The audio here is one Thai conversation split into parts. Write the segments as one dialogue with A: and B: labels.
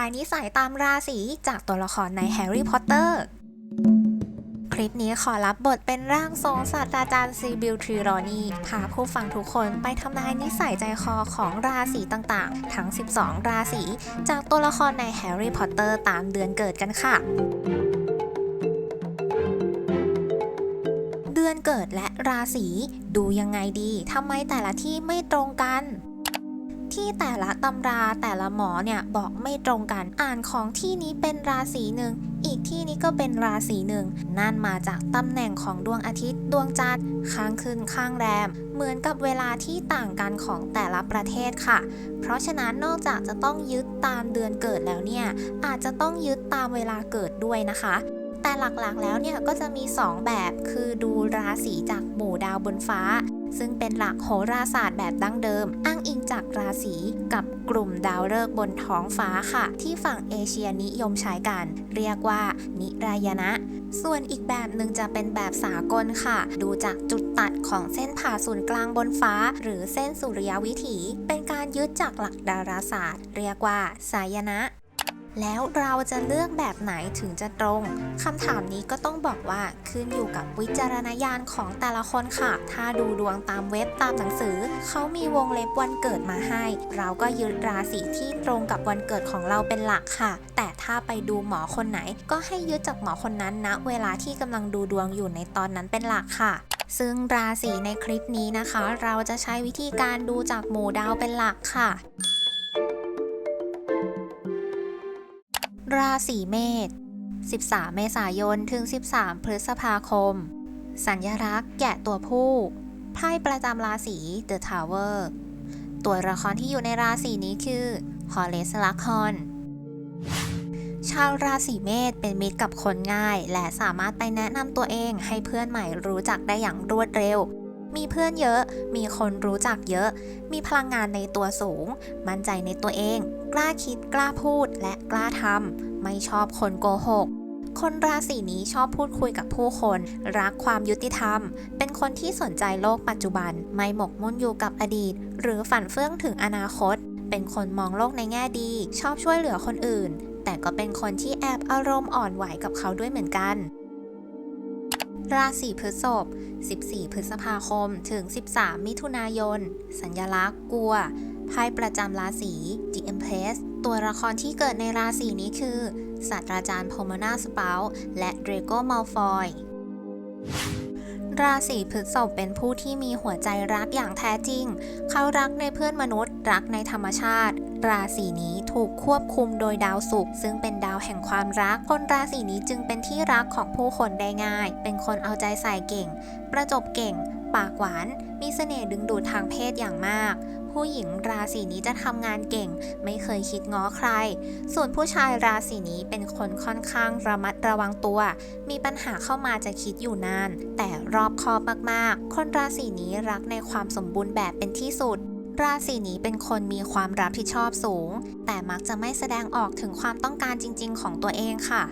A: ายนิสัยตามราศีจากตัวละครในแฮร์รี่พอตเตอร์ คลิปนี้ขอรับบทเป็นร่างทรงศาสตราจารย์ซีบิลทรีรอนีพาผู้ฟังทุกคนไปทำนายนิสัยใจคอของราศีต่างๆ ทั้ง 12 ราศีจากตัวละครในแฮร์รี่พอตเตอร์ตามเดือนเกิดกันค่ะเดือนเกิดและราศีดูยังไงดี ทำไมแต่ละที่ไม่ตรงกัน ที่แต่ละตำราแต่ละหมอเนี่ยบอกไม่ตรงกัน อ่านของที่นี้เป็นราศีหนึ่ง อีกที่นี้ก็เป็นราศีหนึ่ง นั่นมาจากตำแหน่งของดวงอาทิตย์ ดวงจันทร์ข้างขึ้นข้างแรม เหมือนกับเวลาที่ต่างกันของแต่ละประเทศค่ะ เพราะฉะนั้นนอกจากจะต้องยึดตามเดือนเกิดแล้วเนี่ย อาจจะต้องยึดตามเวลาเกิดด้วยนะคะแต่หลักๆ แล้วเนี่ยก็จะมี 2 แบบ คือดูราศีจากหมู่ดาวบนฟ้า ซึ่งเป็นหลักโหราศาสตร์แบบดั้งเดิม อ้างอิงจากราศีกับกลุ่มดาวฤกษ์บนท้องฟ้าค่ะ ที่ฝั่งเอเชียนิยมใช้กัน เรียกว่า นิรายณะ ส่วนอีกแบบหนึ่งจะเป็นแบบสากลค่ะ ดูจากจุดตัดของเส้นผ่าศูนย์กลางบนฟ้า หรือเส้นสุริยวิถี เป็นการยึดจากหลักดาราศาสตร์ เรียกว่าสายนะ แล้วเราจะเลือกแบบไหนถึงจะตรงคำถามนี้ก็ต้องบอกว่าขึ้นอยู่กับวิจารณญาณของแต่ละคนค่ะ ถ้าดูดวงตามเว็บตามหนังสือ เขามีวงเล็บวันเกิดมาให้ เราก็ยึดราศีที่ตรงกับวันเกิดของเราเป็นหลักค่ะ แต่ถ้าไปดูหมอคนไหน ก็ให้ยึดจากหมอคนนั้นนะเวลาที่กำลังดูดวงอยู่ในตอนนั้นเป็นหลักค่ะซึ่งราศีในคลิปนี้นะคะ เราจะใช้วิธีการดูจากหมู่ดาวเป็นหลักค่ะ ราศีเมษ 13 เมษายน ถึง 13 พฤษภาคม สัญลักษณ์แกะตัวผู้ไพ่ประจำราศี The Tower ตัวละครที่อยู่ในราศีนี้คือฮอเลสลักฮอน ชาวราศีเมษเป็นมิตรกับคนง่าย และสามารถไปแนะนำตัวเองให้เพื่อนใหม่รู้จักได้อย่างรวดเร็ว มีเพื่อนเยอะ มีคนรู้จักเยอะ มีพลังงานในตัวสูง มั่นใจในตัวเอง กล้าคิดกล้าพูดและกล้าทำไม่ชอบคนโกหก คนราศีนี้ชอบพูดคุยกับผู้คน รักความยุติธรรม เป็นคนที่สนใจโลกปัจจุบัน ไม่หมกมุ่นอยู่กับอดีต หรือฝันเฟื่องถึงอนาคต เป็นคนมองโลกในแง่ดี ชอบช่วยเหลือคนอื่น แต่ก็เป็นคนที่แอบอารมณ์อ่อนไหวกับเขาด้วยเหมือนกัน ราศีพฤษภ 14 พฤษภาคม ถึง 13 มิถุนายน สัญลักษณ์กลัวไพ่ประจำราศี The Empress ตัวละครที่เกิดในราศีนี้คือศาสตราจารย์โพมนาสเปาและเดรโกมัลฟอยราศีพฤษภเป็นผู้ที่มีหัวใจรักอย่างแท้จริง เขารักในเพื่อนมนุษย์ รักในธรรมชาติ ราศีนี้ถูกควบคุมโดยดาวศุกร์ซึ่งเป็นดาวแห่งความรัก คนราศีนี้จึงเป็นที่รักของผู้คนได้ง่าย เป็นคนเอาใจใส่เก่ง ประจบเก่ง ปากหวาน มีเสน่ห์ดึงดูดทางเพศอย่างมากผู้หญิงราศีนี้จะทำงานเก่ง ไม่เคยคิดง้อใคร ส่วนผู้ชายราศีนี้เป็นคนค่อนข้างระมัดระวังตัว มีปัญหาเข้ามาจะคิดอยู่นาน แต่รอบคอบมากๆ คนราศีนี้รักในความสมบูรณ์แบบเป็นที่สุด ราศีนี้เป็นคนมีความรับผิดชอบสูง แต่มักจะไม่แสดงออกถึงความต้องการจริง ๆ ของตัวเองค่ะ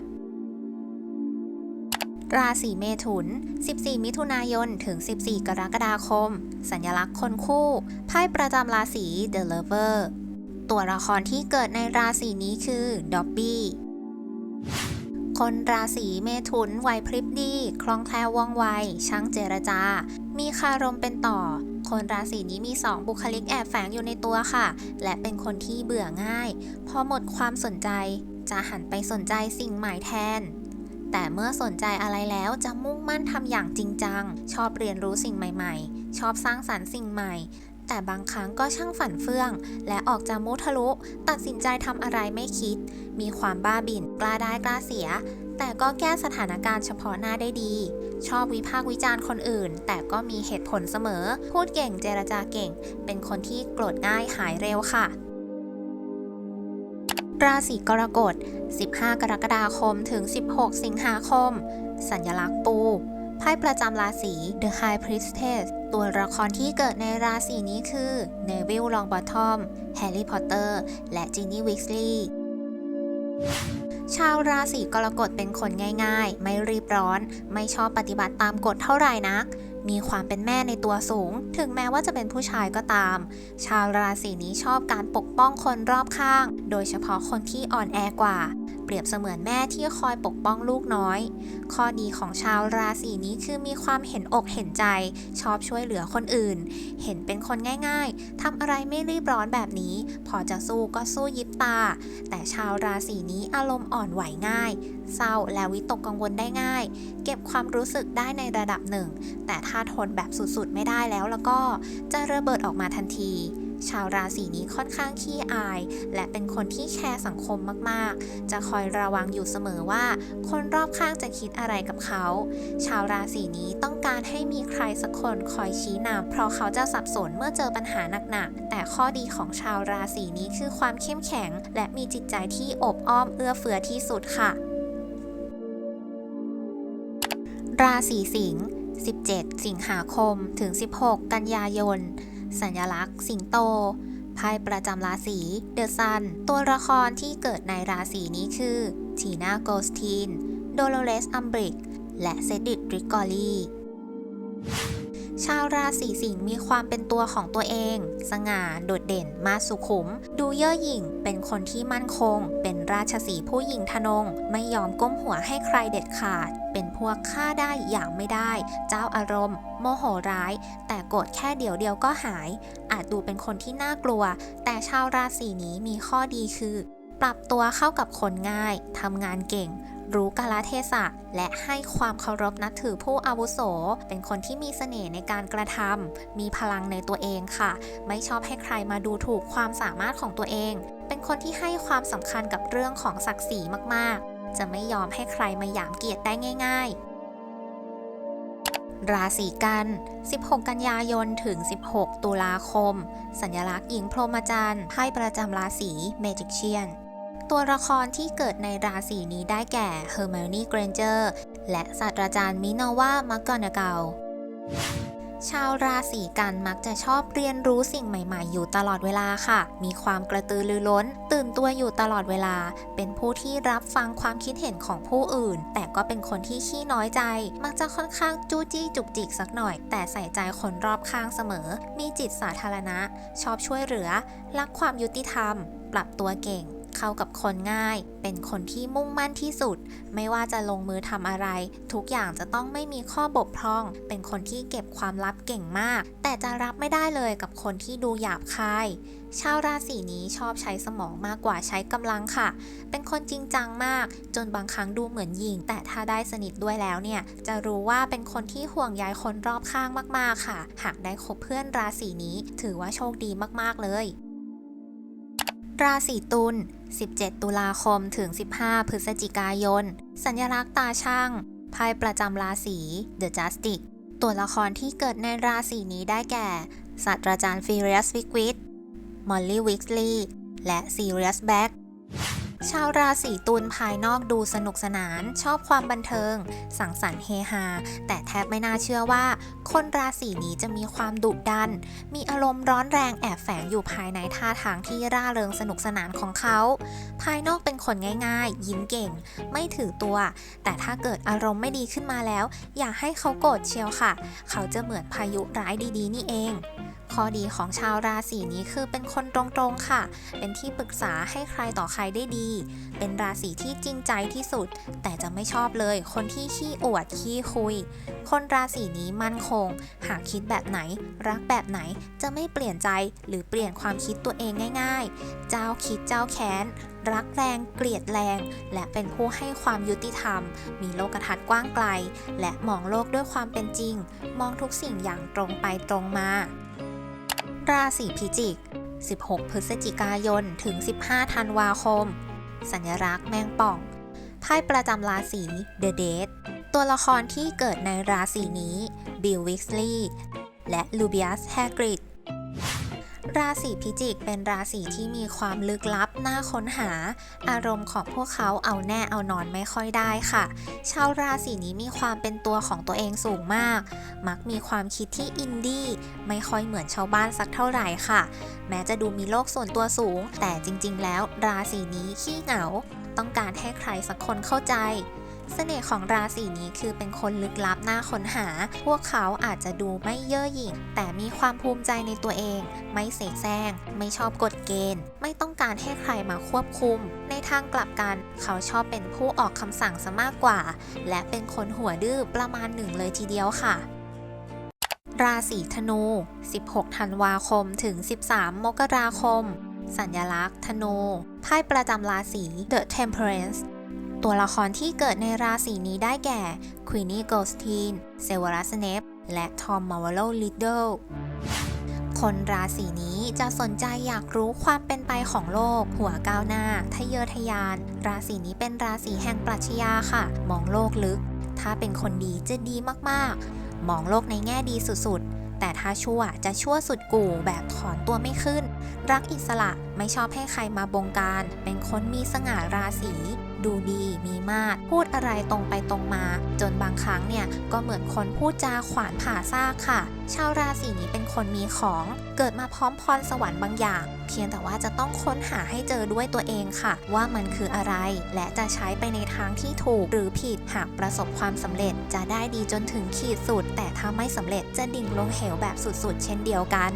A: ราศีเมถุน 14 มิถุนายน ถึง 14 กรกฎาคม สัญลักษณ์คนคู่ ไพ่ประจำราศี The Lover ตัวละครที่เกิดในราศีนี้คือด็อบบี้ คนราศีเมถุนไหวพริบดี คล่องแคล่วว่องไว ช่างเจรจา มีคารมเป็นต่อ คนราศีนี้มี 2 บุคลิกแอบแฝงอยู่ในตัวค่ะ และเป็นคนที่เบื่อง่าย พอหมดความสนใจ จะหันไปสนใจสิ่งใหม่แทน แต่เมื่อสนใจอะไรแล้วจะมุ่งมั่นทำอย่างจริงจัง ชอบเรียนรู้สิ่งใหม่ ๆ ชอบสร้างสรรค์สิ่งใหม่ แต่บางครั้งก็ช่างฝันเฟื่อง และออกจะมุทะลุ ตัดสินใจทำอะไรไม่คิด มีความบ้าบิ่นกล้าได้กล้าเสีย แต่ก็แก้สถานการณ์เฉพาะหน้าได้ดี ชอบวิพากษ์วิจารณ์คนอื่น แต่ก็มีเหตุผลเสมอ พูดเก่งเจรจาเก่ง เป็นคนที่โกรธง่ายหายเร็วค่ะราศีกรกฎ 15 กรกฎาคม ถึง 16 สิงหาคม สัญลักษณ์ปู ไพ่ประจำราศี The High Priestess ตัวละครที่เกิดในราศีนี้คือ Neville Longbottom Harry Potter และ Ginny Weasley ชาวราศีกรกฎเป็นคนง่ายๆ ไม่รีบร้อน ไม่ชอบปฏิบัติตามกฎเท่าไหร่นัก มีความเป็นแม่ในตัวสูง ถึงแม้ว่าจะเป็นผู้ชายก็ตาม ชาวราศีนี้ชอบการปกป้องคนรอบข้าง โดยเฉพาะคนที่อ่อนแอกว่า เปรียบเสมือนแม่ที่คอยปกป้องลูกน้อย ข้อดีของชาวราศีนี้คือมีความเห็นอกเห็นใจ ชอบช่วยเหลือคนอื่น เห็นเป็นคนง่ายๆทำอะไรไม่รีบร้อนแบบนี้ พอจะสู้ก็สู้ยิบตา แต่ชาวราศีนี้อารมณ์อ่อนไหวง่าย เศร้าและวิตกกังวลได้ง่าย เก็บความรู้สึกได้ในระดับหนึ่ง แต่ถ้าทนแบบสุดๆไม่ได้แล้วแล้วก็จะระเบิดออกมาทันที ชาวราศีนี้ค่อนข้างขี้อาย และเป็นคนที่แคร์สังคมมากๆ จะคอยระวังอยู่เสมอว่า คนรอบข้างจะคิดอะไรกับเขา ชาวราศีนี้ต้องการให้มีใครสักคนคอยชี้นำเพราะเขาจะสับสนเมื่อเจอปัญหาหนักๆ แต่ข้อดีของชาวราศีนี้คือความเข้มแข็ง และมีจิตใจที่อบอ้อมเอื้อเฟื้อที่สุดค่ะ ราศีสิงห์17 สิงหาคมถึง 16 กันยายน สัญลักษณ์ สิงโตไพ่ประจำราศีเดอะซัน ตัวละครที่เกิดในราศีนี้คือทีนาโกสตินโดโลเรสอัมบริก และเซดิตริกอรี ชาวราศีสิงห์มีความเป็นตัวของตัวเอง สง่า โดดเด่น มาสุขุม ดูเย่อหยิ่ง เป็นคนที่มั่นคง เป็นราชสีผู้หญิงทนง ไม่ยอมก้มหัวให้ใครเด็ดขาด เป็นพวกฆ่าได้อย่างไม่ได้ เจ้าอารมณ์ โมโหร้าย แต่โกรธแค่เดี๋ยวเดียวก็หาย อาจดูเป็นคนที่น่ากลัว แต่ชาวราศีนี้มีข้อดีคือ ปรับตัวเข้ากับคนง่าย ทำงานเก่ง รู้กาลเทศะ และให้ความเคารพนับถือผู้อาวุโส เป็นคนที่มีเสน่ห์ในการกระทำมีพลังในตัวเองค่ะ ไม่ชอบให้ใครมาดูถูกความสามารถของตัวเอง เป็นคนที่ให้ความสำคัญกับเรื่องของศักดิ์ศรีมากๆ จะไม่ยอมให้ใครมาหยามเกียรติได้ง่าย ๆราศีกัน 16 กันยายน ถึง 16 ตุลาคม สัญลักษณ์หญิงพรหมจรรย์ไพ่ประจำราศีเมจิกเชียน ตัวละครที่เกิดในราศีนี้ได้แก่เฮอร์ i ม n นี่เกรนเจอร์และศาสตราจารย์มินาวามักกอนาเกลชาวราศีกันมักจะชอบเรียนรู้สิ่งใหม่ ๆ อยู่ตลอดเวลาค่ะ มีความกระตือรือร้น ตื่นตัวอยู่ตลอดเวลา เป็นผู้ที่รับฟังความคิดเห็นของผู้อื่น แต่ก็เป็นคนที่ขี้น้อยใจ มักจะค่อนข้างจู้จี้จุกจิกสักหน่อย แต่ใส่ใจคนรอบข้างเสมอ มีจิตสาธารณะ ชอบช่วยเหลือ รักความยุติธรรม ปรับตัวเก่ง เข้ากับคนง่าย เป็นคนที่มุ่งมั่นที่สุด ไม่ว่าจะลงมือทำอะไร ทุกอย่างจะต้องไม่มีข้อบกพร่อง เป็นคนที่เก็บความลับเก่งมาก แต่จะรับไม่ได้เลยกับคนที่ดูหยาบคายชาวราศีนี้ชอบใช้สมองมากกว่าใช้กำลังค่ะ เป็นคนจริงจังมาก จนบางครั้งดูเหมือนหยิง แต่ถ้าได้สนิทด้วยแล้วเนี่ย จะรู้ว่าเป็นคนที่ห่วงใยคนรอบข้างมากๆค่ะ หากได้คบเพื่อนราศีนี้ ถือว่าโชคดีมากๆเลย ราศีตุล 17 ตุลาคมถึง 15 พฤศจิกายน สัญลักษณ์ตาช่างไพ่ประจำราศี The Justice ตัวละครที่เกิดในราศีนี้ได้แก่ ศาสตราจารย์ฟิเรียสวิกวิดมอลลี่วิกลีย์และซีเรียสแบ็ก ชาวราศีตุลภายนอกดูสนุกสนาน ชอบความบันเทิง สังสรรค์เฮฮา แต่แทบไม่น่าเชื่อว่า คนราศีนี้จะมีความดุดัน มีอารมณ์ร้อนแรงแอบแฝงอยู่ภายในท่าทางที่ร่าเริงสนุกสนานของเขา ภายนอกเป็นคนง่ายๆ ยิ้มเก่ง ไม่ถือตัว แต่ถ้าเกิดอารมณ์ไม่ดีขึ้นมาแล้ว อย่าให้เขาโกรธเชียวค่ะ เขาจะเหมือนพายุร้ายดีๆ นี่เองข้อดีของชาวราศีนี้คือเป็นคนตรงๆค่ะ เป็นที่ปรึกษาให้ใครต่อใครได้ดีเป็นราศีที่จริงใจที่สุด แต่จะไม่ชอบเลยคนที่ขี้อวดขี้คุย คนราศีนี้มั่นคง หากคิดแบบไหน รักแบบไหนจะไม่เปลี่ยนใจหรือเปลี่ยนความคิดตัวเองง่าย ๆ เจ้าคิดเจ้าแค้น รักแรงเกลียดแรง และเป็นผู้ให้ความยุติธรรม มีโลกทัศน์กว้างไกล และมองโลกด้วยความเป็นจริง มองทุกสิ่งอย่างตรงไปตรงมา ราศีพิจิก16 พฤศจิกายน ถึง 15 ธันวาคม สัญลักษณ์แมงป่อง ไพ่ประจำราศี The Dead ตัวละครที่เกิดในราศีนี้ บิลวิกลีย์และลูเบียสแฮกริด ราศีพิจิกเป็นราศีที่มีความลึกลับน่าค้นหา อารมณ์ของพวกเขาเอาแน่เอานอนไม่ค่อยได้ค่ะ ชาวราศีนี้มีความเป็นตัวของตัวเองสูงมาก มักมีความคิดที่อินดี้ไม่ค่อยเหมือนชาวบ้านสักเท่าไหร่ค่ะ แม้จะดูมีโลกส่วนตัวสูง แต่จริง ๆ แล้ว ราศีนี้ขี้เหงา ต้องการให้ใครสักคนเข้าใจ เสน่ห์ของราศีนี้คือเป็นคนลึกลับน่าค้นหา พวกเขาอาจจะดูไม่เย่อหยิ่ง แต่มีความภูมิใจในตัวเอง ไม่เสแสร้ง ไม่ชอบกฎเกณฑ์ ไม่ต้องการให้ใครมาควบคุม ในทางกลับกัน เขาชอบเป็นผู้ออกคำสั่งซะมากกว่า และเป็นคนหัวดื้อประมาณหนึ่งเลยทีเดียวค่ะราศีธนู 16 ธันวาคม ถึง 13 มกราคม สัญลักษณ์ ธนู ไพ่ประจำราศี The Temperance ตัวละครที่เกิดในราศีนี้ได้แก่ Queenie Goldstein Severus Snape และ Tom Marvolo Riddle คนราศีนี้จะสนใจอยากรู้ความเป็นไปของโลก หัวก้าวหน้า ทะเยอทะยาน ราศีนี้เป็นราศีแห่งปรัชญาค่ะ มองโลกลึก ถ้าเป็นคนดีจะดีมากๆ มองโลกในแง่ดีสุดๆ แต่ถ้าชั่วจะชั่วสุดกู่แบบถอนตัวไม่ขึ้น รักอิสระไม่ชอบให้ใครมาบงการ เป็นคนมีสง่าราศี ดูดีมีมาตรพูดอะไรตรงไปตรงมา จนบางครั้งเนี่ยก็เหมือนคนพูดจาขวานผ่าซากค่ะ ชาวราศีนี้เป็นคนมีของ เกิดมาพร้อมพรสวรรค์บางอย่าง เพียงแต่ว่าจะต้องค้นหาให้เจอด้วยตัวเองค่ะ ว่ามันคืออะไร และจะใช้ไปในทางที่ถูกหรือผิดหากประสบความสำเร็จ จะได้ดีจนถึงขีดสุด แต่ถ้าไม่สำเร็จจะดิ่งลงเหวแบบสุดๆ เช่นเดียวกัน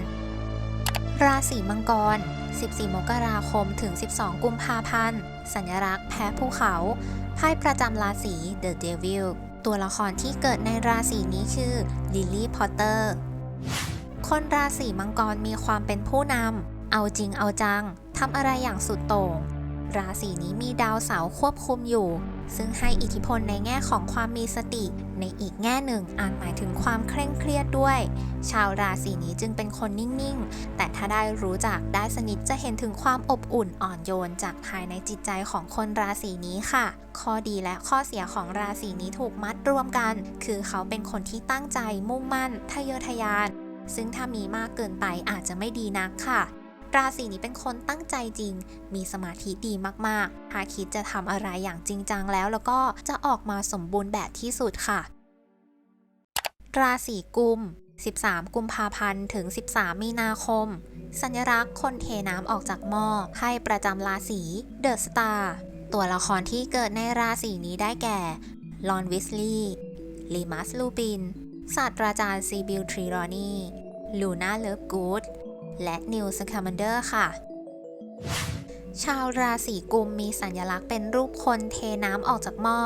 A: ราศีมังกร 14 มกราคมถึง 12 กุมภาพันธ์ สัญลักษณ์แพ้ภูเขาไพ่ประจำราศี The Devil ตัวละครที่เกิดในราศีนี้คือลิลลี่พอตเตอร์คนราศีมังกรมีความเป็นผู้นำเอาจริงเอาจังทำอะไรอย่างสุดโต่ง ราศีนี้มีดาวเสาร์ควบคุมอยู่ ซึ่งให้อิทธิพลในแง่ของความมีสติ ในอีกแง่หนึ่งอาจหมายถึงความเคร่งเครียดด้วย ชาวราศีนี้จึงเป็นคนนิ่งๆ แต่ถ้าได้รู้จักได้สนิทจะเห็นถึงความอบอุ่นอ่อนโยนจากภายในจิตใจของคนราศีนี้ค่ะ ข้อดีและข้อเสียของราศีนี้ถูกมัดรวมกัน คือเขาเป็นคนที่ตั้งใจมุ่งมั่น ทะเยอทะยาน ซึ่งถ้ามีมากเกินไปอาจจะไม่ดีนักค่ะ ราศีนี้เป็นคนตั้งใจจริง มีสมาธิดีมากๆ หากคิดจะทำอะไรอย่างจริงจังแล้ว แล้วก็จะออกมาสมบูรณ์แบบที่สุดค่ะ ราศีกุม 13 กุมภาพันธ์ถึง 13 มีนาคม สัญลักษณ์คนเทน้ำออกจากหม้อไพ่ประจำราศีเดอะสตาร์ตัวละครที่เกิดในราศีนี้ได้แก่ ลอนวิสลีย์ลีมัสลูปินศาสตราจารย์ซีบิลทรีรอนีลูน่าเลิฟกูด และนิวสคามันเดอร์ค่ะชาวราศีกุมมีสัญลักษณ์เป็นรูปคนเทน้ำออกจากหม้อ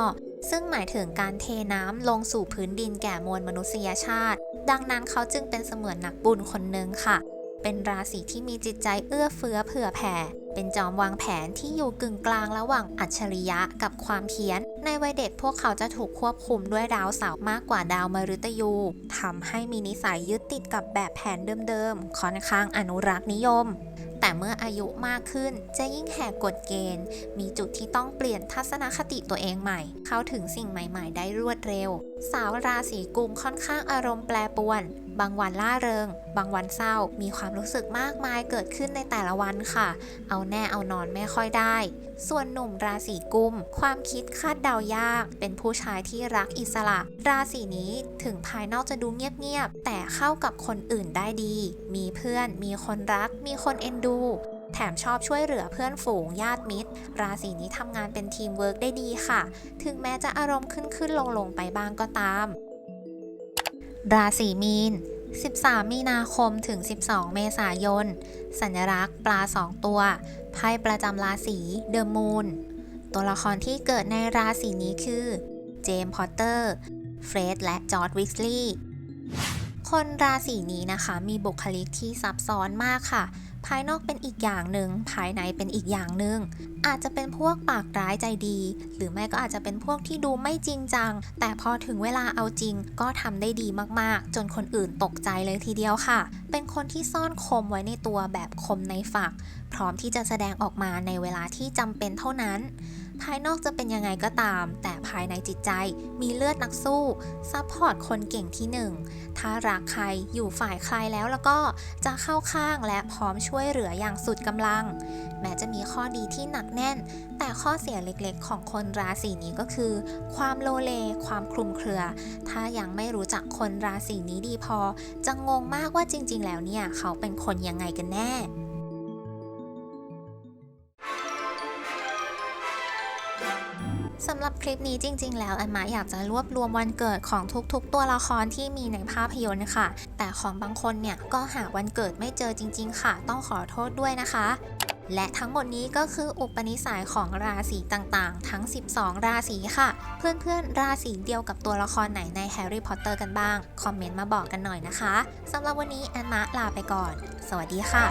A: ซึ่งหมายถึงการเทน้ำลงสู่พื้นดินแก่มวลมนุษยชาติ ดังนั้นเขาจึงเป็นเสมือนนักบุญคนหนึ่งค่ะ เป็นราศีที่มีจิตใจเอื้อเฟื้อเผื่อแผ่ เป็นจอมวางแผนที่อยู่กึ่งกลางระหว่างอัจฉริยะกับความเพี้ยน ในวัยเด็กพวกเขาจะถูกควบคุมด้วยดาวเสาร์มากกว่าดาวมฤตยูทำให้มีนิสัยยึดติดกับแบบแผนเดิมๆ ค่อนข้างอนุรักษ์นิยมแต่เมื่ออายุมากขึ้นจะยิ่งแหกกฎเกณฑ์ มีจุดที่ต้องเปลี่ยนทัศนคติตัวเองใหม่ เข้าถึงสิ่งใหม่ ๆ ได้รวดเร็ว สาวราศีกุมค่อนข้างอารมณ์แปรปรวน บางวันล่าเริง บางวันเศร้า มีความรู้สึกมากมายเกิดขึ้นในแต่ละวันค่ะ เอาแน่เอานอนไม่ค่อยได้ ส่วนหนุ่มราศีกุม ความคิดคาดเดายาก เป็นผู้ชายที่รักอิสระ ราศีนี้ถึงภายนอกจะดูเงียบๆ แต่เข้ากับคนอื่นได้ดี มีเพื่อน มีคนรัก มีคนเอ็นดูแถมชอบช่วยเหลือเพื่อนฝูงญาติมิตร ราศีนี้ทำงานเป็นทีมเวิร์กได้ดีค่ะ ถึงแม้จะอารมณ์ขึ้นขึ้นลงลงๆไปบ้างก็ตาม ราศีมีน 13 มีนาคมถึง 12 เมษายน สัญลักษณ์ปลา 2 ตัว ไพ่ประจำราศีเดอะมูน ตัวละครที่เกิดในราศีนี้คือ เจมส์ พอตเตอร์ เฟรด และจอร์ดวิสลีย์ คนราศีนี้นะคะ มีบุคลิกที่ซับซ้อนมากค่ะ ภายนอกเป็นอีกอย่างหนึ่ง ภายในเป็นอีกอย่างหนึ่ง อาจจะเป็นพวกปากร้ายใจดี หรือไม่ก็อาจจะเป็นพวกที่ดูไม่จริงจัง แต่พอถึงเวลาเอาจริง ก็ทำได้ดีมากๆ จนคนอื่นตกใจเลยทีเดียวค่ะ เป็นคนที่ซ่อนคมไว้ในตัวแบบคมในฝัก พร้อมที่จะแสดงออกมาในเวลาที่จำเป็นเท่านั้น ภายนอกจะเป็นยังไงก็ตาม แต่ภายในจิตใจมีเลือดนักสู้ซัพพอร์ตคนเก่งที่หนึ่งถ้ารักใครอยู่ฝ่ายใครแล้วแล้วก็จะเข้าข้างและพร้อมช่วยเหลืออย่างสุดกำลัง แม้จะมีข้อดีที่หนักแน่น แต่ข้อเสียเล็กๆ ของคนราศีนี้ก็คือ ความโลเล ความคลุมเครือ ถ้ายังไม่รู้จักคนราศีนี้ดีพอ จะงงมากว่าจริง ๆ แล้วเนี่ย เขาเป็นคนยังไงกันแน่ สำหรับคลิปนี้จริง ๆ แล้วแอนมาอยากจะรวบรวมวันเกิดของทุกๆ ตัวละครที่มีในภาพยนตร์ค่ะ แต่ของบางคนเนี่ยก็หาวันเกิดไม่เจอจริง ๆ ค่ะ ต้องขอโทษด้วยนะคะ และทั้งหมดนี้ก็คืออุปนิสัยของราศีต่างๆ ทั้ง 12 ราศีค่ะ เพื่อนๆ ราศีเดียวกับตัวละครไหนในแฮร์รี่พอตเตอร์กันบ้าง คอมเมนต์มาบอกกันหน่อยนะคะสำหรับวันนี้แอนมาลาไปก่อน สวัสดีค่ะ